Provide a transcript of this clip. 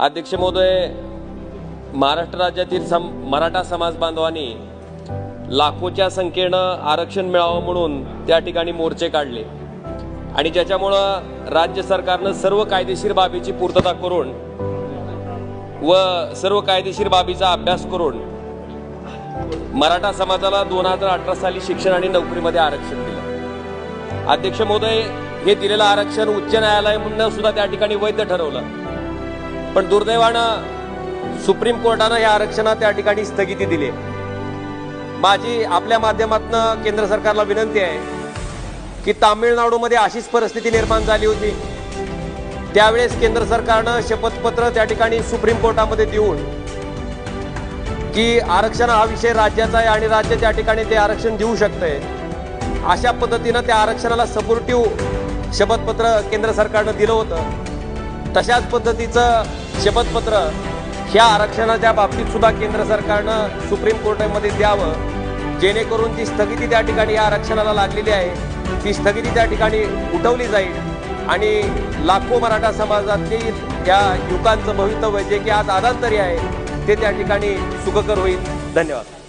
अध्यक्ष महोदय महाराष्ट्र राज्यातील सम मराठा समाज बांधवांनी लाखोच्या संख्येनं आरक्षण मिळावं म्हणून त्या ठिकाणी मोर्चे काढले. आणि ज्याच्यामुळं राज्य सरकारनं सर्व कायदेशीर बाबीची पूर्तता करून व सर्व कायदेशीर बाबीचा अभ्यास करून मराठा समाजाला दोन हजार अठरा साली शिक्षण आणि नोकरीमध्ये आरक्षण दिलं. अध्यक्ष महोदय हे दिलेलं आरक्षण उच्च न्यायालयानं सुद्धा त्या ठिकाणी वैध ठरवलं. पण दुर्दैवानं सुप्रीम कोर्टानं या आरक्षणात त्या ठिकाणी स्थगिती दिली माझी आपल्या माध्यमातून केंद्र सरकारला विनंती आहे की तामिळनाडूमध्ये अशीच परिस्थिती निर्माण झाली होती. त्यावेळेस केंद्र सरकारनं शपथपत्र त्या ठिकाणी सुप्रीम कोर्टामध्ये देऊन की आरक्षण हा विषय राज्याचा आहे आणि राज्य त्या ठिकाणी ते आरक्षण देऊ शकतंय. अशा पद्धतीनं त्या आरक्षणाला सपोर्टिव्ह शपथपत्र केंद्र सरकारनं दिलं होतं. तशाच पद्धतीचं शपथपत्र ह्या आरक्षणाच्या बाबतीत सुद्धा केंद्र सरकारनं सुप्रीम कोर्टामध्ये द्यावं. जेणेकरून जी स्थगिती त्या ठिकाणी या आरक्षणाला लागलेली आहे. ती स्थगिती त्या ठिकाणी उठवली जाईल आणि लाखो मराठा समाजातली या युवकांचं भवितव्य जे की आज आदांतरी आहे ते त्या ठिकाणी सुखकर होईल. धन्यवाद.